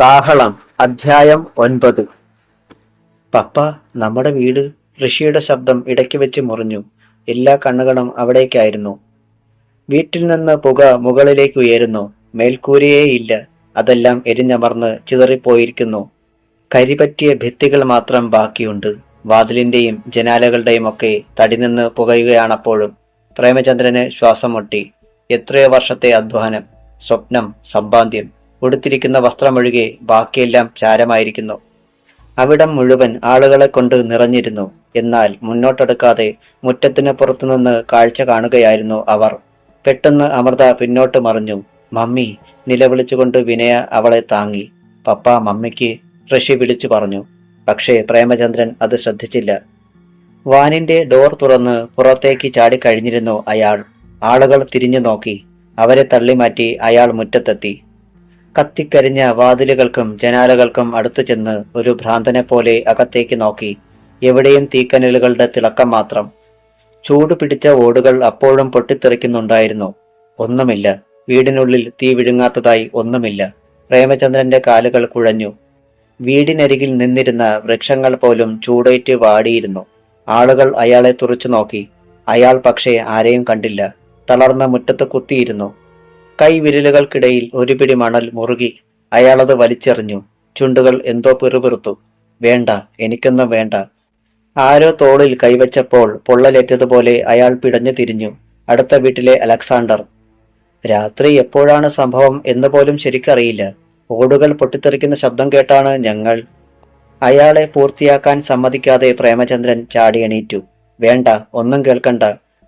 കാഹളം അധ്യായം ഒൻപത്. പപ്പ നമ്മുടെ വീട് ഋഷിയുടെ ശബ്ദം ഇടയ്ക്ക് വെച്ച് മുറിഞ്ഞു. എല്ലാ കണ്ണുകളും അവിടേക്കായിരുന്നു. വീട്ടിൽ നിന്ന് പുക മുകളിലേക്ക് ഉയരുന്നു. മേൽക്കൂരയേ ഇല്ല അതെല്ലാം എരിഞ്ഞമർന്ന് ചിതറിപ്പോയിരിക്കുന്നു. കരിപറ്റിയ ഭിത്തികൾ മാത്രം ബാക്കിയുണ്ട്. വാതിലിന്റെയും ജനാലകളുടെയും ഒക്കെ തടി നിന്ന് പുകയുകയാണപ്പോഴും പ്രേമചന്ദ്രന് ശ്വാസം മുട്ടി. എത്രയോ വർഷത്തെ അധ്വാനം. സ്വപ്നം സമ്പാദ്യം ഉടുത്തിരിക്കുന്ന വസ്ത്രമൊഴികെ ബാക്കിയെല്ലാം ചാരമായിരിക്കുന്നു. അവിടം മുഴുവൻ ആളുകളെ കൊണ്ട് നിറഞ്ഞിരുന്നു. എന്നാൽ മുന്നോട്ടെടുക്കാതെ മുറ്റത്തിന് പുറത്തുനിന്ന് കാഴ്ച കാണുകയായിരുന്നു അവർ. പെട്ടെന്ന് അമൃത പിന്നോട്ട് മറിഞ്ഞു. മമ്മി നിലവിളിച്ചുകൊണ്ട് വിനയ അവളെ താങ്ങി. പപ്പ മമ്മിക്ക് ഋഷി വിളിച്ചു പറഞ്ഞു. പക്ഷേ പ്രേമചന്ദ്രൻ അത് ശ്രദ്ധിച്ചില്ല. വാനിന്റെ ഡോർ തുറന്ന് പുറത്തേക്ക് ചാടിക്കഴിഞ്ഞിരുന്നു അയാൾ. ആളുകൾ തിരിഞ്ഞു നോക്കി. അവരെ തള്ളിമാറ്റി അയാൾ മുറ്റത്തെത്തി. കത്തിക്കരിഞ്ഞ വാതിലുകൾക്കും ജനാലകൾക്കും അടുത്തു ചെന്ന് ഒരു ഭ്രാന്തനെ പോലെ അകത്തേക്ക് നോക്കി. എവിടെയും തീക്കനലുകളുടെ തിളക്കം മാത്രം. ചൂട് പിടിച്ച ഓടുകൾ അപ്പോഴും പൊട്ടിത്തെറിക്കുന്നുണ്ടായിരുന്നു. ഒന്നുമില്ല. വീടിനുള്ളിൽ തീ വിഴുങ്ങാത്തതായി ഒന്നുമില്ല. പ്രേമചന്ദ്രന്റെ കാലുകൾ കുഴഞ്ഞു. വീടിനരികിൽ നിന്നിരുന്ന വൃക്ഷങ്ങൾ പോലും ചൂടേറ്റ് വാടിയിരുന്നു. ആളുകൾ അയാളെ തുറച്ചു നോക്കി. അയാൾ പക്ഷേ ആരെയും കണ്ടില്ല. തളർന്ന മുറ്റത്ത് കുത്തിയിരുന്നു. കൈവിരലുകൾക്കിടയിൽ ഒരു പിടി മണൽ മുറുകി അയാളത് വലിച്ചെറിഞ്ഞു. ചുണ്ടുകൾ എന്തോ പിറുപിറുത്തു. വേണ്ട എനിക്കൊന്നും വേണ്ട. ആരോ തോളിൽ കൈവച്ചപ്പോൾ പൊള്ളലേറ്റതുപോലെ അയാൾ പിടഞ്ഞു തിരിഞ്ഞു. അടുത്ത വീട്ടിലെ അലക്സാണ്ടർ രാത്രി എപ്പോഴാണ് സംഭവം എന്ന് പോലും ശരിക്കറിയില്ല. ഓടുകൾ പൊട്ടിത്തെറിക്കുന്ന ശബ്ദം കേട്ടാണ് ഞങ്ങൾ. അയാളെ പൂർത്തിയാക്കാൻ സമ്മതിക്കാതെ പ്രേമചന്ദ്രൻ ചാടിയണീറ്റു വേണ്ട ഒന്നും കേൾക്കണ്ട.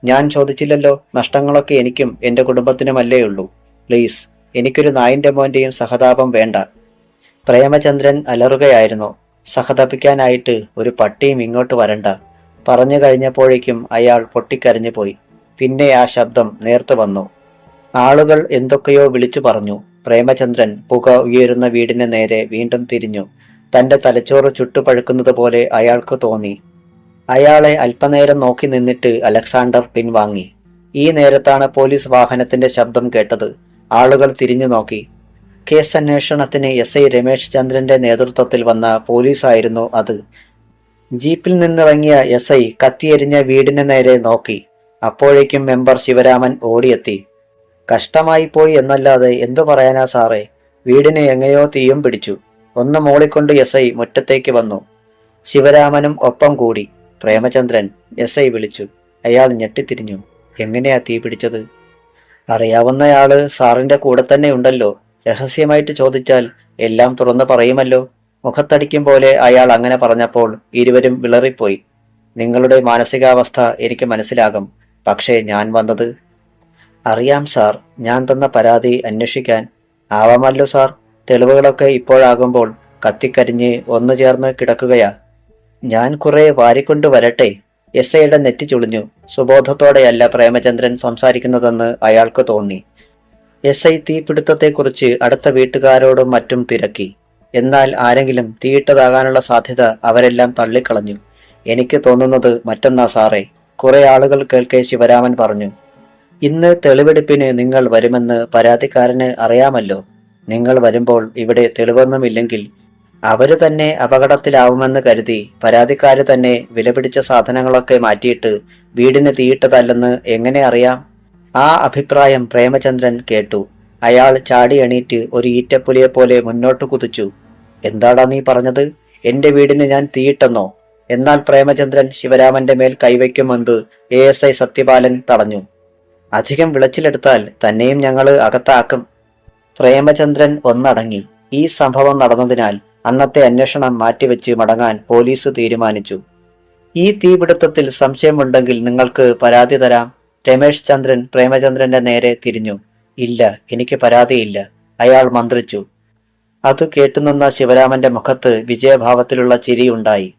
ഞാൻ ചോദിച്ചില്ലല്ലോ നഷ്ടങ്ങളൊക്കെ എനിക്കും എന്റെ കുടുംബത്തിനുമല്ലേ ഉള്ളൂ. പ്ലീസ് എനിക്കൊരു നായിന്റെ മോന്റെയും സഹതാപം വേണ്ട. പ്രേമചന്ദ്രൻ അലറുകയായിരുന്നു. സഹതപിക്കാനായിട്ട് ഒരു പട്ടിയും ഇങ്ങോട്ട് വരണ്ട. പറഞ്ഞു കഴിഞ്ഞപ്പോഴേക്കും അയാൾ പൊട്ടിക്കരഞ്ഞു പോയി. പിന്നെ ആ ശബ്ദം നേർത്തു വന്നു. ആളുകൾ എന്തൊക്കെയോ വിളിച്ചു പറഞ്ഞു. പ്രേമചന്ദ്രൻ പുക ഉയരുന്ന വീടിന് നേരെ വീണ്ടും തിരിഞ്ഞു. തന്റെ തലച്ചോറ് ചുട്ടുപഴുക്കുന്നത് പോലെ അയാൾക്ക് തോന്നി. അയാളെ അല്പനേരം നോക്കി നിന്നിട്ട് അലക്സാണ്ടർ പിൻവാങ്ങി. ഈ നേരത്താണ് പോലീസ് വാഹനത്തിന്റെ ശബ്ദം കേട്ടത്. ആളുകൾ തിരിഞ്ഞു നോക്കി. കേസ് അന്വേഷണത്തിന് എസ് ഐ രമേശ് ചന്ദ്രന്റെ നേതൃത്വത്തിൽ വന്ന പോലീസായിരുന്നു അത്. ജീപ്പിൽ നിന്നിറങ്ങിയ എസ് ഐ കത്തിയെരിഞ്ഞ വീടിന് നേരെ നോക്കി. അപ്പോഴേക്കും മെമ്പർ ശിവരാമൻ ഓടിയെത്തി. കഷ്ടമായി പോയി എന്നല്ലാതെ എന്തു പറയാനാ സാറേ? വീടിന് എങ്ങനെയോ തീയും പിടിച്ചു. ഒന്ന് മോളിക്കൊണ്ട് എസ് ഐ മുറ്റത്തേക്ക് വന്നു. ശിവരാമനും ഒപ്പം കൂടി. പ്രേമചന്ദ്രൻ എസ് ഐ വിളിച്ചു. അയാൾ ഞെട്ടിത്തിരിഞ്ഞു. എങ്ങനെയാ തീ പിടിച്ചത്? അറിയാവുന്നയാൾ സാറിന്റെ കൂടെ തന്നെ ഉണ്ടല്ലോ. രഹസ്യമായിട്ട് ചോദിച്ചാൽ എല്ലാം തുറന്ന് പറയുമല്ലോ. മുഖത്തടിക്കും പോലെ അയാൾ അങ്ങനെ പറഞ്ഞപ്പോൾ ഇരുവരും വിളറിപ്പോയി. നിങ്ങളുടെ മാനസികാവസ്ഥ എനിക്ക് മനസ്സിലാകും. പക്ഷേ ഞാൻ വന്നത്? അറിയാം സാർ. ഞാൻ തന്ന പരാതി അന്വേഷിക്കാൻ. ആവാമല്ലോ സാർ. തെളിവുകളൊക്കെ ഇപ്പോഴാകുമ്പോൾ കത്തിക്കരിഞ്ഞ് ഒന്നു ചേർന്ന് കിടക്കുകയാ. ഞാൻ കുറെ വാരിക്കൊണ്ടു വരട്ടെ എസ് ഐയുടെ നെറ്റി ചുളിഞ്ഞു. സുബോധത്തോടെയല്ല പ്രേമചന്ദ്രൻ സംസാരിക്കുന്നതെന്ന് അയാൾക്ക് തോന്നി. എസ് ഐ തീപിടുത്തത്തെക്കുറിച്ച് അടുത്ത വീട്ടുകാരോടും മറ്റും തിരക്കി. എന്നാൽ ആരെങ്കിലും തീയിട്ടതാകാനുള്ള സാധ്യത അവരെല്ലാം തള്ളിക്കളഞ്ഞു. എനിക്ക് തോന്നുന്നത് മറ്റൊന്നാ സാറേ കുറെ ആളുകൾ കേൾക്കെ ശിവരാമൻ പറഞ്ഞു. ഇന്ന് തെളിവെടുപ്പിന് നിങ്ങൾ വരുമെന്ന് പരാതിക്കാരന് അറിയാമല്ലോ. നിങ്ങൾ വരുമ്പോൾ ഇവിടെ തെളിവൊന്നുമില്ലെങ്കിൽ അവർ തന്നെ അപകടത്തിലാവുമെന്ന് കരുതി പരാതിക്കാര് തന്നെ വിലപിടിച്ച സാധനങ്ങളൊക്കെ മാറ്റിയിട്ട് വീടിന് തീയിട്ടതല്ലെന്ന് എങ്ങനെ അറിയാം? ആ അഭിപ്രായം പ്രേമചന്ദ്രൻ കേട്ടു. അയാൾ ചാടി എണീറ്റ് ഒരു ഈറ്റപ്പുലിയെ പോലെ മുന്നോട്ട് കുതിച്ചു. എന്താടാ നീ പറഞ്ഞത്? എന്റെ വീടിന് ഞാൻ തീയിട്ടെന്നോ? എന്നാൽ പ്രേമചന്ദ്രൻ ശിവരാമന്റെ മേൽ കൈവയ്ക്കും മുൻപ് എ എസ് ഐ സത്യപാലൻ തടഞ്ഞു. അധികം വിളച്ചിലെടുത്താൽ തന്നെയും ഞങ്ങൾ അകത്താക്കും. പ്രേമചന്ദ്രൻ ഒന്നടങ്ങി. ഈ സംഭവം നടന്നതിനാൽ അന്നത്തെ അന്വേഷണം മാറ്റിവെച്ച് മടങ്ങാൻ പോലീസ് തീരുമാനിച്ചു. ഈ തീപിടുത്തത്തിൽ സംശയമുണ്ടെങ്കിൽ നിങ്ങൾക്ക് പരാതി തരാം. രമേശ് ചന്ദ്രൻ പ്രേമചന്ദ്രന്റെ നേരെ തിരിഞ്ഞു. ഇല്ല എനിക്ക് പരാതിയില്ല. അയാൾ മന്ത്രിച്ചു. അത് കേട്ടുനിന്ന ശിവരാമന്റെ മുഖത്ത് വിജയഭാവത്തിലുള്ള ചിരിയുണ്ടായി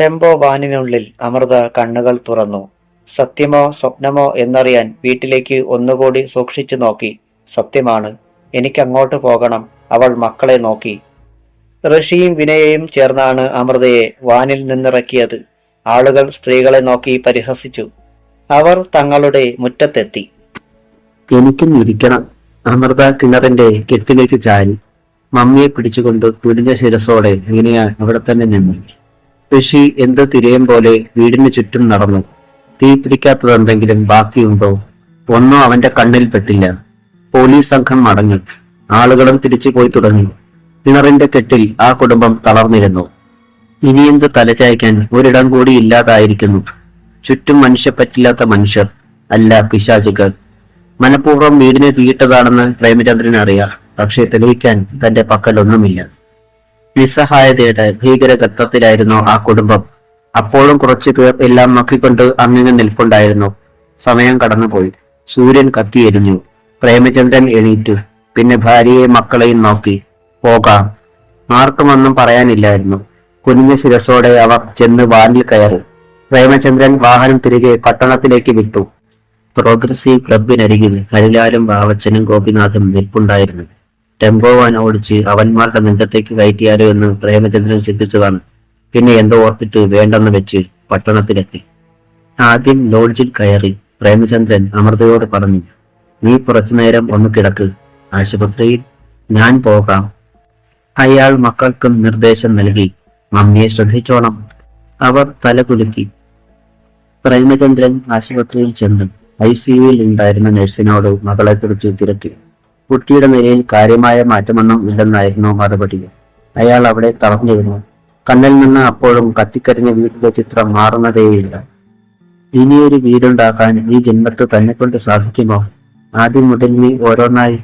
ടെമ്പോ വാനിനുള്ളിൽ അമൃത കണ്ണുകൾ തുറന്നു. സത്യമോ സ്വപ്നമോ എന്നറിയാൻ വീട്ടിലേക്ക് ഒന്നുകൂടി സൂക്ഷിച്ചു നോക്കി. സത്യമാണ്. എനിക്കങ്ങോട്ട് പോകണം. അവൾ മക്കളെ നോക്കി. ഋഷിയും വിനയയും ചേർന്നാണ് അമൃതയെ വാനിൽ നിന്നിറക്കിയത്. ആളുകൾ സ്ത്രീകളെ നോക്കി പരിഹസിച്ചു. അവർ തങ്ങളുടെ മുറ്റത്തെത്തി. എനിക്ക് ഇരിക്കണം അമൃത കിണറിന്റെ കെട്ടിലേക്ക് ചാരി. മമ്മിയെ പിടിച്ചുകൊണ്ട് കുടിഞ്ഞ ശിരസോടെ ഇങ്ങനെയാ അവിടെ തന്നെ നിന്നു. ഋഷി എന്ത് തിരയും പോലെ വീടിന് ചുറ്റും നടന്നു. തീ പിടിക്കാത്തതെന്തെങ്കിലും ബാക്കിയുണ്ടോ? ഒന്നും അവന്റെ കണ്ണിൽ പെട്ടില്ല. പോലീസ് സംഘം മടങ്ങി. ആളുകളും തിരിച്ചു പോയി തുടങ്ങി. കിണറിന്റെ കെട്ടിൽ ആ കുടുംബം തളർന്നിരുന്നു. ഇനിയെന്ത് തലചായ്ക്കാൻ ഒരിടം കൂടി ഇല്ലാതായിരിക്കുന്നു. ചുറ്റും മനുഷ്യപ്പറ്റില്ലാത്ത മനുഷ്യർ അല്ല പിശാചുകൾ. മനഃപൂർവം വീടിനെ തീയിട്ടതാണെന്ന് പ്രേമചന്ദ്രൻ അറിയാം പക്ഷേ തെളിയിക്കാൻ തന്റെ പക്കലൊന്നുമില്ല. നിസ്സഹായതയുടെ ഭീകരഗത്തത്തിലായിരുന്നു ആ കുടുംബം. അപ്പോഴും കുറച്ചു പേർ എല്ലാം നോക്കിക്കൊണ്ട് അങ്ങിങ്ങ് നിൽപ്പുണ്ടായിരുന്നു. സമയം കടന്നുപോയി. സൂര്യൻ കത്തിയെരിഞ്ഞു. പ്രേമചന്ദ്രൻ എണീറ്റു. പിന്നെ ഭാര്യയെ മക്കളെയും നോക്കി. പോകാം. ആർക്കുമൊന്നും പറയാനില്ലായിരുന്നു. കുനിഞ്ഞ ശിരസോടെ അവർ ചെന്ന് വാനിൽ കയറി. പ്രേമചന്ദ്രൻ വാഹനം തിരികെ പട്ടണത്തിലേക്ക് വിട്ടു. പ്രോഗ്രസീവ് ക്ലബിനരികിൽ ഹരിലാലും ബാവച്ചനും ഗോപിനാഥും നിൽപ്പുണ്ടായിരുന്നു. ടെമ്പോ വാൻ ഓടിച്ച് അവന്മാരുടെ നെഞ്ചത്തേക്ക് കയറ്റിയാലോ എന്ന് പ്രേമചന്ദ്രൻ ചിന്തിച്ചതാണ്. പിന്നെ എന്തോ ഓർത്തിട്ട് വേണ്ടെന്ന് വെച്ച് പട്ടണത്തിലെത്തി. ആദ്യം ലോഡ്ജിൽ കയറി പ്രേമചന്ദ്രൻ അമൃതയോട് പറഞ്ഞു നീ കുറച്ചുനേരം ഒന്ന് കിടക്ക്. ആശുപത്രിയിൽ ഞാൻ പോകാം. അയാൾ മക്കൾക്കും നിർദ്ദേശം നൽകി. മമ്മിയെ ശ്രദ്ധിച്ചോണം. അവർ തലകുലുക്കി പ്രേമചന്ദ്രൻ ആശുപത്രിയിൽ ചെന്ന് ഐ സിയുയിൽ ഉണ്ടായിരുന്ന നഴ്സിനോട് മകളെക്കുറിച്ച് തിരക്കി. കുട്ടിയുടെ നിലയിൽ കാര്യമായ മാറ്റമൊന്നും ഇല്ലെന്നായിരുന്നു മറുപടി. അയാൾ അവിടെ തളർന്നിരുന്നു. കണ്ണിൽ നിന്ന് അപ്പോഴും കത്തിക്കരിഞ്ഞ വീടിന്റെ ചിത്രം മാറുന്നതേയില്ല. ഇനിയൊരു വീടുണ്ടാക്കാൻ ഈ ജന്മത്ത് തന്നെ കൊണ്ട് സാധിക്കുമോ? ആദ്യം മുതൽ നീ ഓരോന്നായി.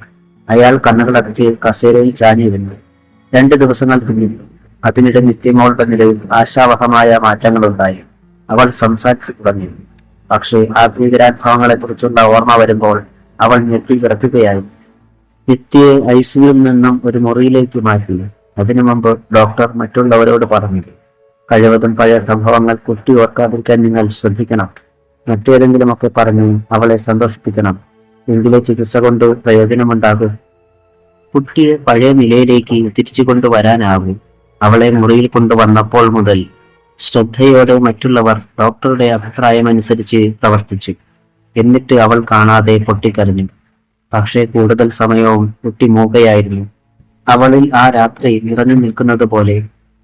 അയാൾ കണ്ണുകളടച്ച് കസേരയിൽ ചാഞ്ഞിരുന്നു. രണ്ട് ദിവസങ്ങൾ പിന്നിട്ടു അതിനിടെ നിത്യങ്ങളുടെ നിലയിൽ ആശാവഹമായ മാറ്റങ്ങളുണ്ടായി. അവൾ സംസാരിച്ചു തുടങ്ങി. പക്ഷേ ആ ഭീകരാനുഭവങ്ങളെ കുറിച്ചുള്ള ഓർമ്മ വരുമ്പോൾ അവൾ ഞെട്ടി വിറക്കുകയായി. നിത്യയെ ഐ സിയിൽ നിന്നും ഒരു മുറിയിലേക്ക് മാറ്റി. അതിനു മുമ്പ് ഡോക്ടർ മറ്റുള്ളവരോട് പറഞ്ഞു കഴിവതും പഴയ സംഭവങ്ങൾ കുട്ടി ഓർക്കാതിരിക്കാൻ നിങ്ങൾ ശ്രദ്ധിക്കണം. മറ്റേതെങ്കിലുമൊക്കെ പറഞ്ഞ് അവളെ സന്തോഷിപ്പിക്കണം. എങ്കിലേ ചികിത്സ കൊണ്ട് പ്രയോജനമുണ്ടാകും. കുട്ടിയെ പഴയ നിലയിലേക്ക് തിരിച്ചു കൊണ്ടുവരാനാകും. അവളെ മുറിയിൽ കൊണ്ടുവന്നപ്പോൾ മുതൽ ശ്രദ്ധയോടെ മറ്റുള്ളവർ ഡോക്ടറുടെ അഭിപ്രായമനുസരിച്ച് പ്രവർത്തിച്ചു. എന്നിട്ട് അവൾ കാണാതെ പൊട്ടിക്കരഞ്ഞു. പക്ഷേ കൂടുതൽ സമയവും കുട്ടി മൂകയായിരുന്നു. അവളിൽ ആ രാത്രി നിറഞ്ഞു നിൽക്കുന്നത് പോലെ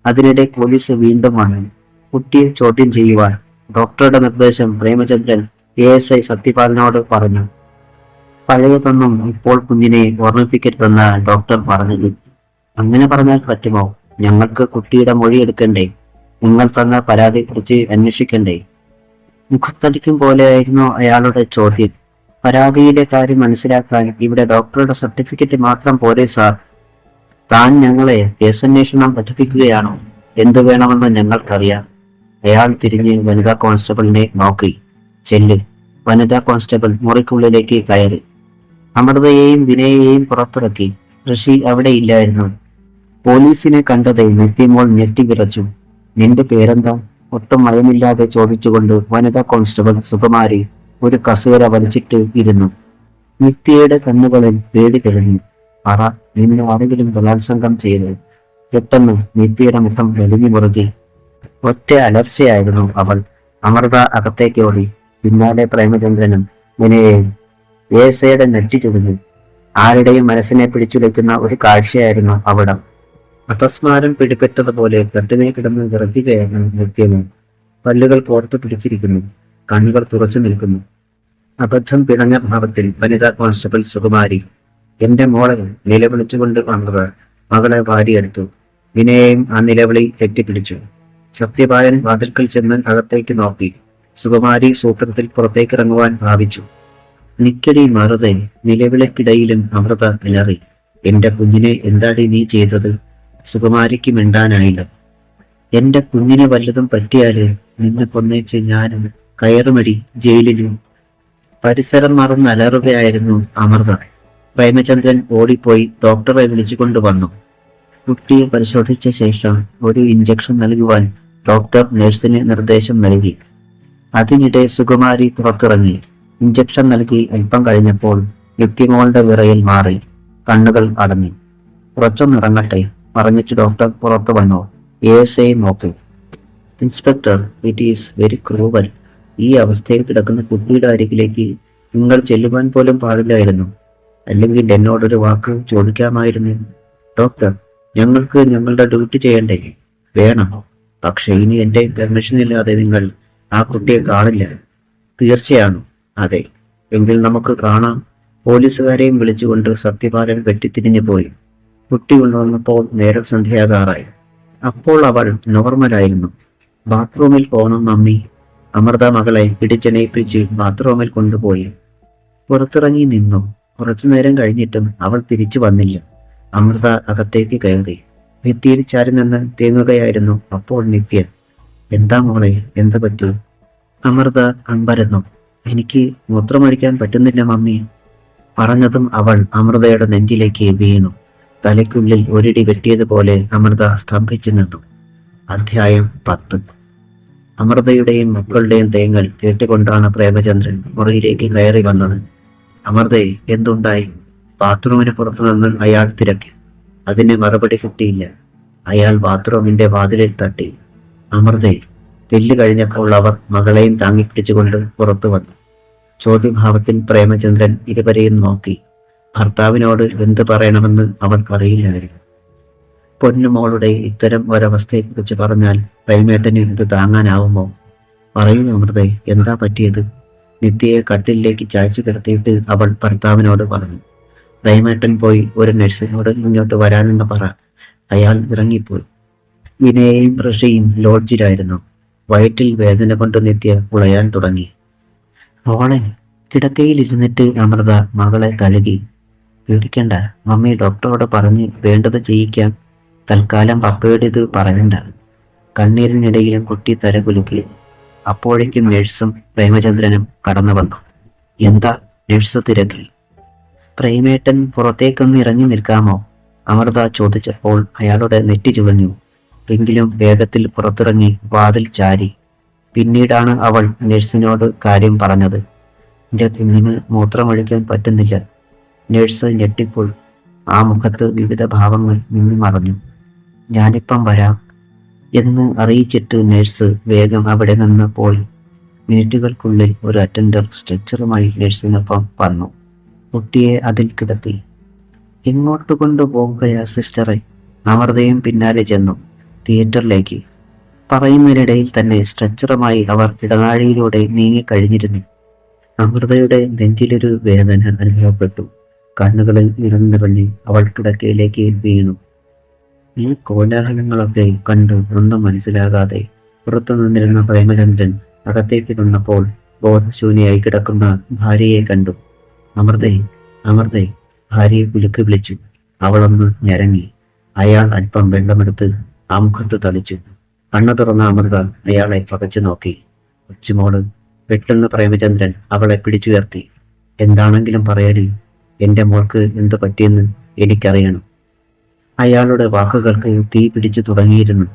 അതിനിടെ പോലീസ് വീണ്ടും വന്നു. കുട്ടിയെ ചോദ്യം ചെയ്യുവാൻ ഡോക്ടറുടെ നിർദ്ദേശം പ്രേമചന്ദ്രൻ എ എസ് ഐ സത്യപാലനോട് പറഞ്ഞു. പഴയതൊന്നും ഇപ്പോൾ കുഞ്ഞിനെ ഓർമ്മിപ്പിക്കരുതെന്ന് ഡോക്ടർ പറഞ്ഞത്. അങ്ങനെ പറഞ്ഞാൽ പറ്റുമോ? ഞങ്ങൾക്ക് കുട്ടിയുടെ മൊഴി എടുക്കണ്ടേ? നിങ്ങൾ തന്ന പരാതിയെക്കുറിച്ച് അന്വേഷിക്കണ്ടേ? മുഖത്തടിക്കും പോലെയായിരുന്നു അയാളുടെ ചോദ്യം. പരാതിയിലെ കാര്യം മനസ്സിലാക്കാൻ ഇവിടെ ഡോക്ടറുടെ സർട്ടിഫിക്കറ്റ് മാത്രം പോരെ സാർ താൻ ഞങ്ങളെ കേസന്വേഷണം പഠിപ്പിക്കുകയാണോ? എന്തു വേണമെന്ന് ഞങ്ങൾക്കറിയാം. അയാൾ തിരിഞ്ഞ് വനിതാ കോൺസ്റ്റബിളിനെ നോക്കി. ചെല്ല്. വനിതാ കോൺസ്റ്റബിൾ മുറിക്കുള്ളിലേക്ക് കയറി. അമൃതയെയും വിനയെയും പുറത്തിറക്കി. ഋഷി അവിടെ ഇല്ലായിരുന്നു. പോലീസിനെ കണ്ടത് നിത്യമോൾ ഞെട്ടിവിറച്ചു നിന്റെ പേരെന്താ? ഒട്ടും മയമില്ലാതെ ചോദിച്ചുകൊണ്ട് വനിതാ കോൺസ്റ്റബിൾ സുകുമാരി ഒരു കസേര വലിച്ചിട്ട് ഇരുന്നു. നിത്യയുടെ കണ്ണുകളിൽ പേടി തെളിഞ്ഞു. പറ നിന്നെ ആരെങ്കിലും ബലാത്സംഗം ചെയ്തു? പെട്ടെന്ന് നിത്യയുടെ മുഖം വലിഞ്ഞു മുറുകി. ഒറ്റ അലർച്ചയായിരുന്നു അവൾ. അമൃത അകത്തേക്ക് ഓടി. പിന്നാലെ പ്രേമചന്ദ്രനും വിനയെയും ഏസയുടെ നെറ്റി ചുരുങ്ങി ആരുടെയും മനസ്സിനെ പിടിച്ചുലയ്ക്കുന്ന ഒരു കാഴ്ചയായിരുന്നു അവിടം. അപസ്മാരം പിടിപെട്ടതുപോലെ ബെഡിനെ കിടന്ന് വിറക്കുകയാണ് നിത്യമോ പല്ലുകൾ പുറത്തു പിടിച്ചിരിക്കുന്നു. കണ്ണുകൾ തുറച്ചു നിൽക്കുന്നു. അബദ്ധം പിണഞ്ഞ ഭാവത്തിൽ വനിതാ കോൺസ്റ്റബിൾ സുകുമാരി എന്റെ മോളെ നിലവിളിച്ചുകൊണ്ട് വന്നത് മകളെ വാരിയെടുത്തു. വിനയെയും ആ നിലവിളി എത്തിപ്പിടിച്ചു. സത്യപായൻ വാതിൽക്കൽ ചെന്ന് അകത്തേക്ക് നോക്കി. സുകുമാരി സൂത്രത്തിൽ പുറത്തേക്ക് ഇറങ്ങുവാൻ ഭാവിച്ചു. നിക്കടി മറുതെ നിലവിളക്കിടയിലും അമൃത ഇലറി എന്റെ കുഞ്ഞിനെ എന്താടി നീ ചെയ്തത്? സുകുമാരിക്ക് മിണ്ടാനായില്ല എന്റെ കുഞ്ഞിനെ വല്ലതും പറ്റിയാൽ നിന്നെ കൊന്നേച്ച് ഞാനും കയറുമടി ജയിലിലും. പരിസരം മറന്ന് അലറുകയായിരുന്നു അമൃത. പ്രേമചന്ദ്രൻ ഓടിപ്പോയി ഡോക്ടറെ വിളിച്ചുകൊണ്ട് വന്നു. കുട്ടിയെ പരിശോധിച്ച ശേഷം ഒരു ഇഞ്ചക്ഷൻ നൽകുവാൻ ഡോക്ടർ നഴ്സിന് നിർദ്ദേശം നൽകി. അതിനിടെ സുകുമാരി പുറത്തിറങ്ങി. ഇഞ്ചക്ഷൻ നൽകി അല്പം കഴിഞ്ഞപ്പോൾ യുക്തിമോളുടെ വിറയിൽ മാറി കണ്ണുകൾ അടങ്ങി കുറച്ചൊന്നിറങ്ങട്ടെ പറഞ്ഞിട്ട് ഡോക്ടർ പുറത്തു വന്നു. എ എസ് ഐ നോക്കി. Inspector it is very cruel ഈ അവസ്ഥയിൽ കിടക്കുന്ന കുട്ടിയുടെ അരികിലേക്ക് നിങ്ങൾ ചെല്ലുവാൻ പോലും പാടില്ലായിരുന്നു. അല്ലെങ്കിൽ എന്നോടൊരു വാക്ക് ചോദിക്കാമായിരുന്നു. ഡോക്ടർ ഞങ്ങൾക്ക് ഞങ്ങളുടെ ഡ്യൂട്ടി ചെയ്യണ്ടേ? വേണം. പക്ഷേ ഇനി എന്റെ പെർമിഷൻ ഇല്ലാതെ നിങ്ങൾ ആ കുട്ടിയെ കാണില്ല. തീർച്ചയാണോ. അതെ എങ്കിൽ നമുക്ക് കാണാം. പോലീസുകാരെയും വിളിച്ചുകൊണ്ട് സത്യപാലൻ വെട്ടിത്തിരിഞ്ഞു പോയി. കുട്ടി ഉണർന്നപ്പോൾ നേരം സന്ധ്യയാകാറായി. അപ്പോൾ അവൾ നോർമലായിരുന്നു. ബാത്റൂമിൽ പോകണം മമ്മി. അമൃത മകളെ പിടിച്ചണയിപ്പിച്ച് ബാത്റൂമിൽ കൊണ്ടുപോയി. പുറത്തിറങ്ങി നിന്നു. കുറച്ചു നേരം കഴിഞ്ഞിട്ടും അവൾ തിരിച്ചു വന്നില്ല. അമൃത അകത്തേക്ക് കയറി. ഭിത്തിയിൽ ചാരി നിന്ന് തേങ്ങുകയായിരുന്നു അപ്പോൾ നിത്യ. എന്താ മോളെ എന്ത് പറ്റൂ? അമൃത അമ്പരന്നു. എനിക്ക് മൂത്രമൊഴിക്കാൻ പറ്റുന്നില്ല മമ്മി. പറഞ്ഞതും അവൾ അമൃതയുടെ നെഞ്ചിലേക്ക് വീണു. തലയ്ക്കുള്ളിൽ ഒരിടി വെട്ടിയതുപോലെ അമൃത സ്തംഭിച്ചു നിന്നു. അധ്യായം പത്ത്. അമൃതയുടെയും മക്കളുടെയും തേങ്ങൽ കേട്ടുകൊണ്ടാണ് പ്രേമചന്ദ്രൻ മുറിയിലേക്ക് കയറി വന്നത്. അമൃതയെ എന്തുണ്ടായി? ബാത്റൂമിന് പുറത്തു നിന്ന് അയാൾ തിരക്കി. അതിന് മറുപടി കിട്ടിയില്ല. അയാൾ ബാത്റൂമിന്റെ വാതിലിൽ തട്ടി. അമൃതയെ തെല്ല് കഴിഞ്ഞപ്പോൾ അവർ മകളെയും താങ്ങിപ്പിടിച്ചുകൊണ്ട് പുറത്തു വന്നു. ചോദ്യഭാവത്തിൽ പ്രേമചന്ദ്രൻ ഇരുവരെയും നോക്കി. ഭർത്താവിനോട് എന്ത് പറയണമെന്ന് അവർക്കറിയില്ലായിരുന്നു. പൊന്നുമോളുടെ ഇത്തരം ഒരവസ്ഥയെക്കുറിച്ച് പറഞ്ഞാൽ പ്രേമേട്ടന് ഇത് താങ്ങാനാവുമോ? പറയൂ അമൃതേ എന്താ പറ്റിയത്? നിത്യയെ കട്ടിലേക്ക് ചായച്ചു കിടത്തിയിട്ട് അവൾ ഭർത്താവിനോട് പറഞ്ഞു. പ്രേമേട്ടൻ പോയി ഒരു നഴ്സിനോട് ഇങ്ങോട്ട് വരാനെന്ന് പറ. അയാൾ ഇറങ്ങിപ്പോയി. വിനയയും ഋഷിയും ലോഡ്ജിലായിരുന്നു. വയറ്റിൽ വേദന കൊണ്ട് നിത്യ ഉളയാൻ തുടങ്ങി. മോളെ കിടക്കയിലിരുന്നിട്ട് അമൃത മകളെ തഴുകി പേടിക്കണ്ട മമ്മി ഡോക്ടറോട് പറഞ്ഞ് വേണ്ടത് ചെയ്യിക്കാം. തൽക്കാലം പപ്പയോടിത് പറയണ്ട. കണ്ണീരിനിടയിലും കുട്ടി തലകുലുക്കി അപ്പോഴേക്കും നഴ്സും പ്രേമചന്ദ്രനും കടന്നു വന്നു. എന്താ നഴ്സ് തിരക്കി? പ്രേമേട്ടൻ പുറത്തേക്കൊന്ന് ഇറങ്ങി നിൽക്കാമോ? അമൃത ചോദിച്ചപ്പോൾ അയാളുടെ നെറ്റി ചുവഞ്ഞു. എങ്കിലും വേഗത്തിൽ പുറത്തിറങ്ങി വാതിൽ ചാരി. പിന്നീടാണ് അവൾ നഴ്സിനോട് കാര്യം പറഞ്ഞത്. എന്റെ കുഞ്ഞിന് മൂത്രമൊഴിക്കാൻ പറ്റുന്നില്ല. നഴ്സ് ഞെട്ടിപ്പോൾ ആ മുഖത്ത് വിവിധ ഭാവങ്ങൾ മിന്നി മറഞ്ഞു. ഞാനിപ്പം വരാം എന്ന് അറിയിച്ചിട്ട് നഴ്സ് വേഗം അവിടെ നിന്ന് പോയി. മിനിറ്റുകൾക്കുള്ളിൽ ഒരു അറ്റൻഡർ സ്ട്രെച്ചറുമായി നഴ്സിനൊപ്പം വന്നു. കുട്ടിയെ അതിൽ കിടത്തി. എങ്ങോട്ട് കൊണ്ടുപോകുകയാ സിസ്റ്ററെ? അമൃതയും പിന്നാലെ ചെന്നു. തിയേറ്ററിലേക്ക്. പറയുന്നതിനിടയിൽ തന്നെ സ്ട്രെച്ചറുമായി അവർ ഇടനാഴിയിലൂടെ നീങ്ങിക്കഴിഞ്ഞിരുന്നു. അമൃതയുടെ നെഞ്ചിലൊരു വേദന അനുഭവപ്പെട്ടു. കണ്ണുകളിൽ ഇരം നിറഞ്ഞ് അവൾ കിടക്കയിലേക്ക് വീണു. ഈ കോലാഹലങ്ങളൊക്കെ കണ്ട് ഒന്നും മനസ്സിലാകാതെ പുറത്തു നിന്നിരുന്ന പ്രേമചന്ദ്രൻ അകത്തേക്ക് നിന്നപ്പോൾ ബോധശൂന്യായി കിടക്കുന്ന ഭാര്യയെ കണ്ടു. അമൃതേ അമൃതേ ഭാര്യയെ കുലുക്കി വിളിച്ചു. അവളൊന്ന് ഞരങ്ങി. അയാൾ അല്പം വെള്ളമെടുത്ത് ആ മുഖത്ത് തളിച്ചു. കണ്ണു തുറന്ന അമൃത അയാളെ പകച്ചു നോക്കി. കൊച്ചുമോൾ പെട്ടെന്ന് പ്രേമചന്ദ്രൻ അവളെ പിടിച്ചുയർത്തി. എന്താണെങ്കിലും പറയടി എന്റെ മോൾക്ക് എന്ത് പറ്റിയെന്ന് എനിക്കറിയണം. അയാളുടെ വാക്കുകൾക്ക് തീ പിടിച്ചു തുടങ്ങിയിരുന്നു.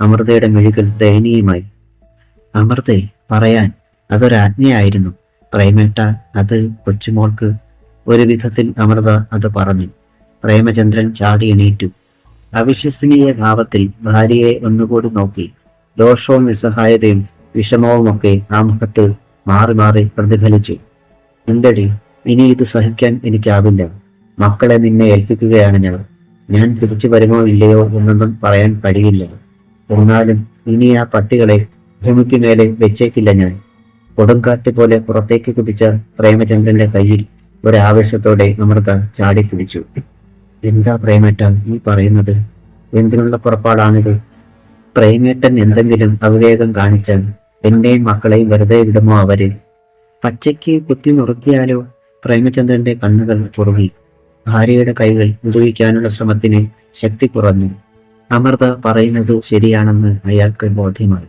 അമൃതയുടെ മെഴുകൾ ദയനീയമായി. അമൃതേ പറയാൻ അതൊരാജ്ഞയായിരുന്നു. പ്രേമേട്ട അത് കൊച്ചുമോൾക്ക് ഒരു വിധത്തിൽ അമൃത അത് പറഞ്ഞു. പ്രേമചന്ദ്രൻ ചാടി എണീറ്റു. അവിശ്വസനീയ ഭാവത്തിൽ ഭാര്യയെ ഒന്നുകൂടി നോക്കി ദോഷവും നിസ്സഹായതയും വിഷമവുമൊക്കെ ആ മുഖത്ത് മാറി മാറി പ്രതിഫലിച്ചു. എന്തടി? ഇനി ഇത് സഹിക്കാൻ എനിക്കാവില്ല. മക്കളെ നിന്നെ ഏൽപ്പിക്കുകയാണ് ഞാൻ. ഞാൻ തിരിച്ചു വരുമോ ഇല്ലയോ എന്നൊന്നും പറയാൻ കഴിയില്ല. എന്നാലും ഇനി ആ പട്ടികളെ ഭൂമിക്ക് മേലെ വെച്ചേക്കില്ല ഞാൻ. കൊടുങ്കാറ്റ് പോലെ പുറത്തേക്ക് കുതിച്ച പ്രേമചന്ദ്രന്റെ കയ്യിൽ ഒരാവേശത്തോടെ അമൃത ചാടി പിടിച്ചു എന്താ പ്രേമേട്ട ഈ പറയുന്നത്? എന്തിനുള്ള പുറപ്പാടാണിത്? പ്രേമേട്ടൻ എന്തെങ്കിലും അവിവേകം കാണിച്ചാൽ എന്റെയും മക്കളെയും വെറുതെ വിടുമോ അവർ? പച്ചയ്ക്ക് കുത്തി നുറുക്കിയാലോ പ്രേമചന്ദ്രന്റെ കണ്ണുകൾ കുറുകി ഭാര്യയുടെ കൈകൾ ഉപയോഗിക്കാനുള്ള ശ്രമത്തിന് ശക്തി കുറഞ്ഞു. അമൃത പറയുന്നത് ശരിയാണെന്ന് അയാൾക്ക് ബോധ്യമായി.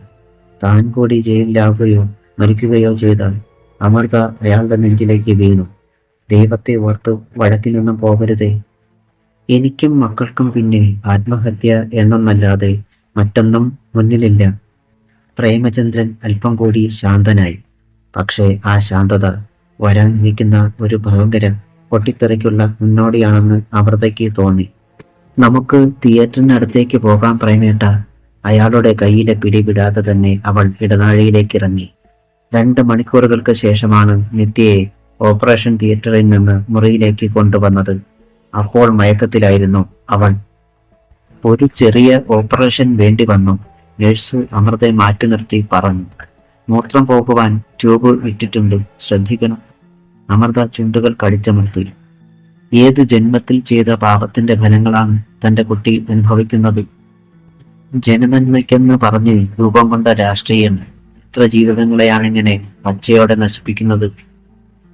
താൻ കൂടി ജയിലിലാവുകയോ മരിക്കുകയോ ചെയ്താൽ അമൃത അയാളുടെ നെഞ്ചിലേക്ക് വീണു. ദൈവത്തെ ഓർത്ത് വഴക്കിൽ നിന്നും പോകരുതേ. എനിക്കും മക്കൾക്കും പിന്നെ ആത്മഹത്യ എന്നൊന്നല്ലാതെ മറ്റൊന്നും മുന്നിലില്ല. പ്രേമചന്ദ്രൻ അല്പം കൂടി ശാന്തനായി. പക്ഷേ ആ ശാന്തത വരാനിരിക്കുന്ന ഒരു ഭയങ്കര പൊട്ടിത്തെറിക്കുള്ള മുന്നോടിയാണെന്ന് അമൃതയ്ക്ക് തോന്നി. നമുക്ക് തിയേറ്ററിനടുത്തേക്ക് പോകാൻ പ്രേമേട്ട അയാളുടെ കയ്യിലെ പിടിവിടാതെ തന്നെ അവൾ ഇടനാഴിയിലേക്ക് ഇറങ്ങി രണ്ട് മണിക്കൂറുകൾക്ക് ശേഷമാണ് നിത്യയെ ഓപ്പറേഷൻ തിയേറ്ററിൽ നിന്ന് മുറിയിലേക്ക് കൊണ്ടുവന്നത്. അപ്പോൾ മയക്കത്തിലായിരുന്നു അവൻ. ഒരു ചെറിയ ഓപ്പറേഷൻ വേണ്ടി വന്നു. നഴ്സ് അമൃതയെ മാറ്റി നിർത്തി പറഞ്ഞു മൂത്രം പോകുവാൻ ട്യൂബ് ഇട്ടിട്ടുണ്ട്. ശ്രദ്ധിക്കണം അമൃത ചുണ്ടുകൾ കടിച്ചമർത്തി. ഏത് ജന്മത്തിൽ ചെയ്ത പാപത്തിന്റെ ഫലങ്ങളാണ് തന്റെ കുട്ടി അനുഭവിക്കുന്നത്? ജനനന്മയ്ക്കെന്ന് പറഞ്ഞ് രൂപം കൊണ്ട രാഷ്ട്രീയം എത്ര ജീവിതങ്ങളെയാണ് ഇങ്ങനെ പച്ചയോടെ നശിപ്പിക്കുന്നത്?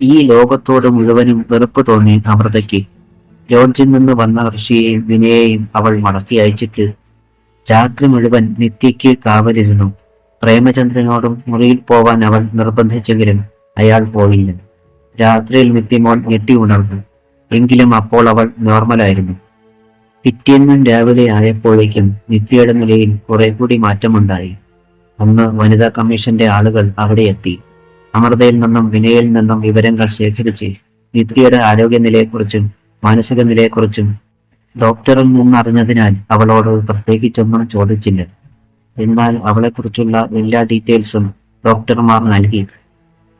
ഈ ലോകത്തോട് മുഴുവനും വെറുപ്പ് തോന്നി അമൃതയ്ക്ക്. ലോഡ്ജിൽ നിന്ന് വന്ന ഋഷിയെയും വിനയെയും അവൾ മടക്കി അയച്ചിട്ട് രാത്രി മുഴുവൻ നിത്യയ്ക്ക് കാവലിരുന്നു. പ്രേമചന്ദ്രനോടും മുറിയിൽ പോവാൻ അവൾ നിർബന്ധിച്ചെങ്കിലും അയാൾ പോയില്ല. രാത്രിയിൽ നിത്യമോൾ ഞെട്ടി ഉണർന്നു. എങ്കിലും അപ്പോൾ അവൾ നോർമലായിരുന്നു പിറ്റേന്നും രാവിലെ ആയപ്പോഴേക്കും നിത്യയുടെ നിലയിൽ കുറെ കൂടി മാറ്റമുണ്ടായി. അന്ന് വനിതാ കമ്മീഷന്റെ ആളുകൾ അവിടെ എത്തി. അമൃതയിൽ നിന്നും വിനയിൽ നിന്നും വിവരങ്ങൾ ശേഖരിച്ച് നിത്യയുടെ ആരോഗ്യനിലയെക്കുറിച്ചും മാനസിക നിലയെക്കുറിച്ചും ഡോക്ടറിൽ നിന്നറിഞ്ഞതിനാൽ അവളോട് പ്രത്യേകിച്ചൊന്നും ചോദിച്ചില്ല. എന്നാൽ അവളെക്കുറിച്ചുള്ള എല്ലാ ഡീറ്റെയിൽസും ഡോക്ടർമാർ നൽകി.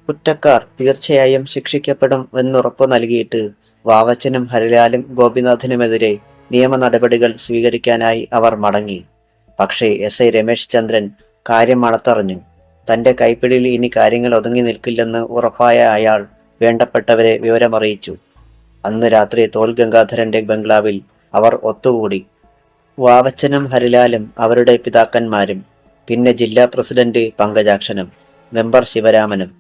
കുറ്റക്കാർ തീർച്ചയായും ശിക്ഷിക്കപ്പെടും എന്നുറപ്പു നൽകിയിട്ട് വാവച്ചനും ഹരിലാലും ഗോപിനാഥിനുമെതിരെ നിയമ നടപടികൾ സ്വീകരിക്കാനായി അവർ മടങ്ങി. പക്ഷേ എസ് ഐ രമേശ് ചന്ദ്രൻ കാര്യം മണത്തറിഞ്ഞു തന്റെ കൈപ്പിടിയിൽ ഇനി കാര്യങ്ങൾ ഒതുങ്ങി നിൽക്കില്ലെന്ന് ഉറപ്പായ അയാൾ വേണ്ടപ്പെട്ടവരെ വിവരമറിയിച്ചു. അന്ന് രാത്രി തോൽ ഗംഗാധരന്റെ ബംഗ്ലാവിൽ അവർ ഒത്തുകൂടി. വാവച്ചനും ഹരിലാലും അവരുടെ പിതാക്കന്മാരും പിന്നെ ജില്ലാ പ്രസിഡന്റ് പങ്കജാക്ഷനും മെമ്പർ ശിവരാമനും.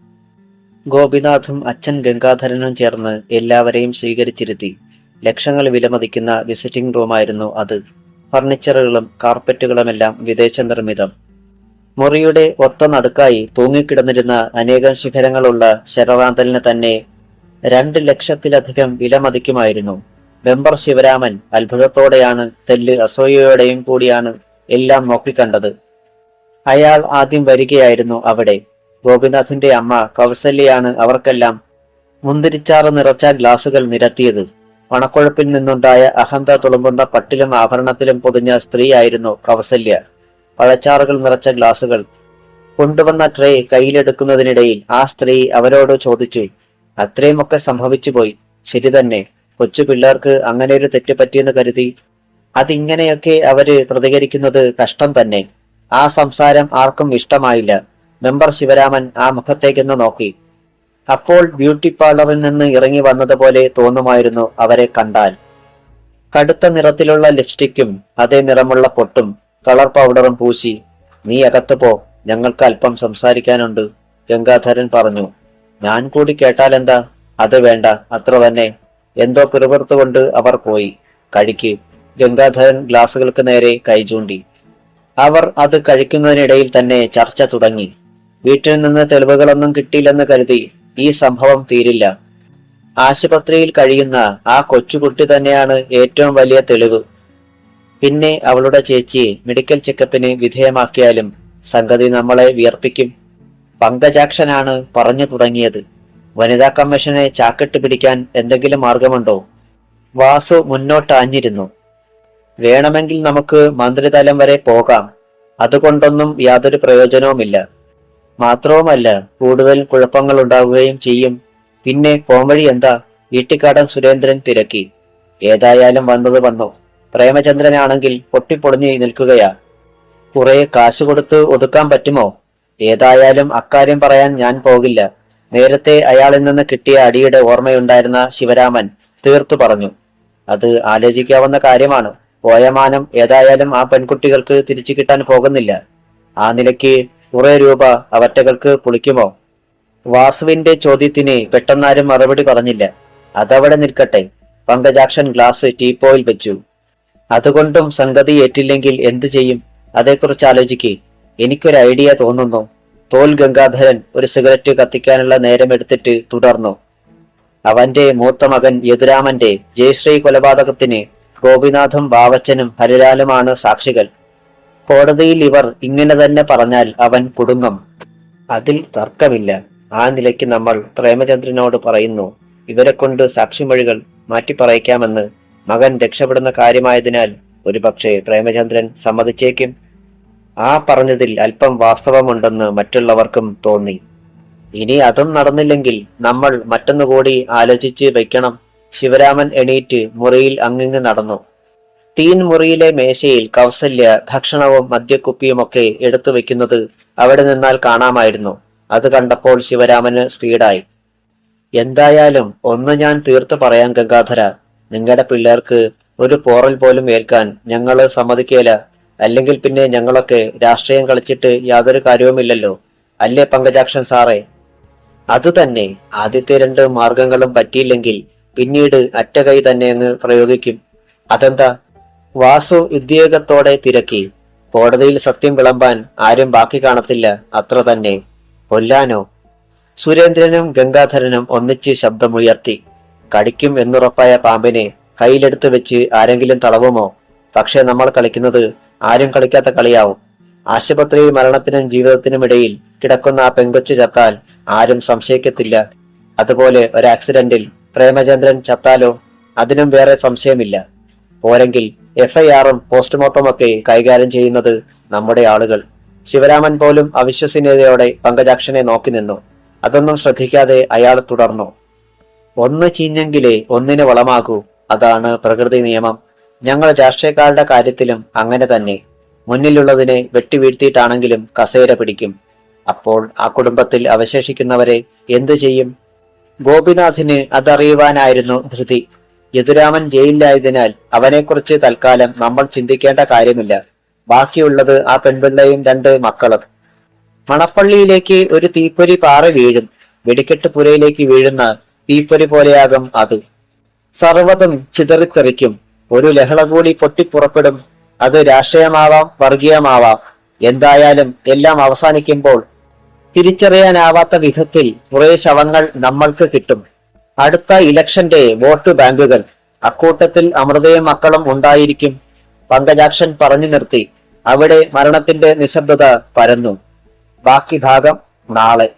ഗോപിനാഥും അച്ഛൻ ഗംഗാധരനും ചേർന്ന് എല്ലാവരെയും സ്വീകരിച്ചിരുത്തി ലക്ഷങ്ങൾ വിലമതിക്കുന്ന വിസിറ്റിംഗ് റൂമായിരുന്നു അത്. ഫർണിച്ചറുകളും കാർപ്പറ്റുകളുമെല്ലാം വിദേശ നിർമ്മിതം. മുറിയുടെ ഒത്ത നടുക്കായി തൂങ്ങിക്കിടന്നിരുന്ന അനേകം ശിഖരങ്ങളുള്ള ശരറാന്തലിന് തന്നെ രണ്ട് ലക്ഷത്തിലധികം വിലമതിക്കുമായിരുന്നു മെമ്പർ ശിവരാമൻ അത്ഭുതത്തോടെയാണ് തെല്ല് അസൂയയോടെയും കൂടിയാണ് എല്ലാം നോക്കിക്കണ്ടത്. അയാൾ ആദ്യം വരികയായിരുന്നു അവിടെ. ഗോപിനാഥിന്റെ അമ്മ കൗസല്യാണ് അവർക്കെല്ലാം മുന്തിരിച്ചാറ് നിറച്ച ഗ്ലാസുകൾ നിരത്തിയത്. പണക്കൊഴുപ്പിൽ നിന്നുണ്ടായ അഹന്ത തുളുമ്പുന്ന പട്ടിലും ആഭരണത്തിലും പൊതിഞ്ഞ സ്ത്രീയായിരുന്നു കൗസല്യ. പഴച്ചാറുകൾ നിറച്ച ഗ്ലാസുകൾ. കൊണ്ടുവന്ന ട്രേ കയ്യിലെടുക്കുന്നതിനിടയിൽ ആ സ്ത്രീ അവരോട് ചോദിച്ചു അത്രയുമൊക്കെ സംഭവിച്ചു പോയി. ശരി തന്നെ. കൊച്ചു പിള്ളേർക്ക് അങ്ങനെ ഒരു തെറ്റ് പറ്റിയെന്ന് കരുതി. അതിങ്ങനെയൊക്കെ അവർ പ്രതികരിക്കുന്നത് കഷ്ടം തന്നെ. ആ സംസാരം ആർക്കും ഇഷ്ടമായില്ല. മെമ്പർ ശിവരാമൻ ആ മുഖത്തേക്കൊന്ന് നോക്കി. അപ്പോൾ ബ്യൂട്ടി പാർലറിൽ നിന്ന് ഇറങ്ങി വന്നതുപോലെ തോന്നുമായിരുന്നു അവരെ കണ്ടാൽ. കടുത്ത നിറത്തിലുള്ള ലിപ്സ്റ്റിക്കും അതേ നിറമുള്ള പൊട്ടും കളർ പൗഡറും പൂശി. നീ അകത്ത് പോ. ഞങ്ങൾക്ക് അല്പം സംസാരിക്കാനുണ്ട് ഗംഗാധരൻ പറഞ്ഞു. ഞാൻ കൂടി കേട്ടാൽ എന്താ അത് വേണ്ട അത്ര തന്നെ. എന്തോ പിറുപിറുത്തുകൊണ്ട് അവർ പോയി. കഴിക്ക് ഗംഗാധരൻ ഗ്ലാസുകൾക്ക് നേരെ കൈ ചൂണ്ടി. അവർ അത് കഴിക്കുന്നതിനിടയിൽ തന്നെ ചർച്ച തുടങ്ങി. വീട്ടിൽ നിന്ന് തെളിവുകളൊന്നും കിട്ടിയില്ലെന്ന് കരുതി ഈ സംഭവം തീരില്ല. ആശുപത്രിയിൽ കഴിയുന്ന ആ കൊച്ചുകുട്ടി തന്നെയാണ് ഏറ്റവും വലിയ തെളിവ്. പിന്നെ അവളുടെ ചേച്ചിയെ മെഡിക്കൽ ചെക്കപ്പിന് വിധേയമാക്കിയാലും സംഗതി നമ്മളെ വിയർപ്പിക്കും. പങ്കജാക്ഷനാണ് പറഞ്ഞു തുടങ്ങിയത്. വനിതാ കമ്മീഷനെ ചാക്കിട്ട് പിടിക്കാൻ എന്തെങ്കിലും മാർഗമുണ്ടോ? വാസു മുന്നോട്ട് മുന്നോട്ടാഞ്ഞിരുന്നു. വേണമെങ്കിൽ നമുക്ക് മന്ത്രിതലം വരെ പോകാം. അതുകൊണ്ടൊന്നും യാതൊരു പ്രയോജനവുമില്ല. മാത്രവുമല്ല കൂടുതൽ കുഴപ്പങ്ങൾ ഉണ്ടാവുകയും ചെയ്യും. പിന്നെ പോംവഴി എന്താ? വീട്ടിക്കാടൻ സുരേന്ദ്രൻ തിരക്കി. ഏതായാലും വന്നത് വന്നു. പ്രേമചന്ദ്രനാണെങ്കിൽ പൊട്ടിപ്പൊളിഞ്ഞു നിൽക്കുകയാ. കുറെ കാശ് കൊടുത്ത് ഒതുക്കാൻ പറ്റുമോ? ഏതായാലും അക്കാര്യം പറയാൻ ഞാൻ പോകില്ല. നേരത്തെ അയാളിൽ നിന്ന് കിട്ടിയ അടിയുടെ ഓർമ്മയുണ്ടായിരുന്ന ശിവരാമൻ തീർത്തു പറഞ്ഞു. അത് ആലോചിക്കാവുന്ന കാര്യമാണ്. പോയമാനം ഏതായാലും ആ പെൺകുട്ടികൾക്ക് തിരിച്ചു കിട്ടാൻ പോകുന്നില്ല. ആ നിലയ്ക്ക് കുറെ രൂപ അവറ്റകൾക്ക് പുളിക്കുമോ? വാസുവിന്റെ ചോദ്യത്തിന് പെട്ടെന്നാരും മറുപടി പറഞ്ഞില്ല. അതവിടെ നിൽക്കട്ടെ. പങ്കജാക്ഷൻ ഗ്ലാസ് ടീപ്പോയിൽ വെച്ചു. അതുകൊണ്ടും സംഗതി ഏറ്റില്ലെങ്കിൽ എന്തു ചെയ്യും? അതേക്കുറിച്ച് ആലോചിക്ക്. എനിക്കൊരു ഐഡിയ തോന്നുന്നു. തോൽ ഗംഗാധരൻ ഒരു സിഗരറ്റ് കത്തിക്കാനുള്ള നേരമെടുത്തിട്ട് തുടർന്നു. അവന്റെ മൂത്ത മകൻ യദുരാമന്റെ ജയശ്രീ കൊലപാതകത്തിന് ഗോപിനാഥും ബാവച്ചനും ഹരിലാലുമാണ് സാക്ഷികൾ. കോടതിയിൽ ഇവർ ഇങ്ങനെ തന്നെ പറഞ്ഞാൽ അവൻ കുടുങ്ങും. അതിൽ തർക്കമില്ല. ആ നിലയ്ക്ക് നമ്മൾ പ്രേമചന്ദ്രനോട് പറയുന്നു ഇവരെ കൊണ്ട് സാക്ഷിമൊഴികൾ മാറ്റിപ്പറയിക്കാമെന്ന് മകൻ രക്ഷപ്പെടുന്ന കാര്യമായതിനാൽ ഒരുപക്ഷെ പ്രേമചന്ദ്രൻ സമ്മതിച്ചേക്കും. ആ പറഞ്ഞതിൽ അല്പം വാസ്തവമുണ്ടെന്ന് മറ്റുള്ളവർക്കും തോന്നി. ഇനി അതും നടന്നില്ലെങ്കിൽ നമ്മൾ മറ്റൊന്നുകൂടി ആലോചിച്ച് വെക്കണം. ശിവരാമൻ എണീറ്റ് മുറിയിൽ അങ്ങിങ്ങ് നടന്നു. തീൻ മുറിയിലെ മേശയിൽ കൗസല്യ ഭക്ഷണവും മദ്യക്കുപ്പിയുമൊക്കെ എടുത്തു വെക്കുന്നത് അവിടെ നിന്നാൽ കാണാമായിരുന്നു. അത് കണ്ടപ്പോൾ ശിവരാമന് സ്പീഡായി. എന്തായാലും ഒന്ന് ഞാൻ തീർത്തു പറയാൻ ഗംഗാധര. നിങ്ങളുടെ പിള്ളേർക്ക് ഒരു പോറൽ പോലും ഏൽക്കാൻ ഞങ്ങൾ സമ്മതിക്കേല. അല്ലെങ്കിൽ പിന്നെ ഞങ്ങളൊക്കെ രാഷ്ട്രീയം കളിച്ചിട്ട് യാതൊരു കാര്യവുമില്ലല്ലോ. അല്ലേ പങ്കജാക്ഷൻ സാറേ? അത് തന്നെ. ആദ്യത്തെ രണ്ട് മാർഗങ്ങളും പറ്റിയില്ലെങ്കിൽ പിന്നീട് അറ്റകൈ തന്നെ അങ്ങ് പ്രയോഗിക്കും. അതെന്താ? വാസു ഉദ്യോഗത്തോടെ തിരക്കി. കോടതിയിൽ സത്യം വിളമ്പാൻ ആരും ബാക്കി കാണത്തില്ല. അത്ര തന്നെ. കൊല്ലാനോ സുരേന്ദ്രനും ഗംഗാധരനും ഒന്നിച്ച് ശബ്ദമുയർത്തി. കടിക്കും എന്നുറപ്പായ പാമ്പിനെ കയ്യിലെടുത്ത് വെച്ച് ആരെങ്കിലും തളവുമോ? പക്ഷെ നമ്മൾ കളിക്കുന്നത് ആരും കളിക്കാത്ത കളിയാവും. ആശുപത്രിയിൽ മരണത്തിനും ജീവിതത്തിനും ഇടയിൽ കിടക്കുന്ന ആ പെങ്കൊച്ചു ചത്താൽ ആരും സംശയിക്കത്തില്ല. അതുപോലെ ഒരു ആക്സിഡന്റിൽ പ്രേമചന്ദ്രൻ ചത്താലോ അതിനും വേറെ സംശയമില്ല. പോരെങ്കിൽ എഫ്ഐആറും പോസ്റ്റ്മോർട്ടം ഒക്കെ കൈകാര്യം ചെയ്യുന്നത് നമ്മുടെ ആളുകൾ. ശിവരാമൻ പോലും അവിശ്വസനീയതയോടെ പങ്കജാക്ഷനെ നോക്കി നിന്നു. അതൊന്നും ശ്രദ്ധിക്കാതെ അയാൾ തുടർന്നു. ഒന്ന് ചീഞ്ഞെങ്കിലേ ഒന്നിന് വളമാകൂ. അതാണ് പ്രകൃതി നിയമം. ഞങ്ങൾ രാഷ്ട്രീയക്കാരുടെ കാര്യത്തിലും അങ്ങനെ തന്നെ. മുന്നിലുള്ളതിനെ വെട്ടിവീഴ്ത്തിയിട്ടാണെങ്കിലും കസേര പിടിക്കും. അപ്പോൾ ആ കുടുംബത്തിൽ അവശേഷിക്കുന്നവരെ എന്തു ചെയ്യും? ഗോപിനാഥിന് അതറിയുവാനായിരുന്നു ധൃതി. യദുരാമൻ ജയിലിലായതിനാൽ അവനെക്കുറിച്ച് തൽക്കാലം നമ്മൾ ചിന്തിക്കേണ്ട കാര്യമില്ല. ബാക്കിയുള്ളത് ആ പെൺപിള്ളയും രണ്ട് മക്കളും. മണപ്പള്ളിയിലേക്ക് ഒരു തീപ്പൊരി പാറ വീഴും. വെടിക്കെട്ട് പുരയിലേക്ക് വീഴുന്ന തീപ്പൊരി പോലെയാകും അത്. സർവതും ചിതറിത്തെറിക്കും. ഒരു ലഹള കൂടി പൊട്ടിപ്പുറപ്പെടും. അത് രാഷ്ട്രീയമാവാം വർഗീയമാവാം. എന്തായാലും എല്ലാം അവസാനിക്കുമ്പോൾ തിരിച്ചറിയാനാവാത്ത വിധത്തിൽ കുറെ ശവങ്ങൾ നമ്മൾക്ക് കിട്ടും. അടുത്ത ഇലക്ഷന്റെ വോട്ട് ബാങ്കുകൾ. അക്കൂട്ടത്തിൽ അമൃതയും മക്കളും ഉണ്ടായിരിക്കും. പങ്കജാക്ഷൻ പറഞ്ഞു നിർത്തി. അവിടെ മരണത്തിന്റെ നിശബ്ദത പരന്നു. ബാക്കി ഭാഗം നാളെ.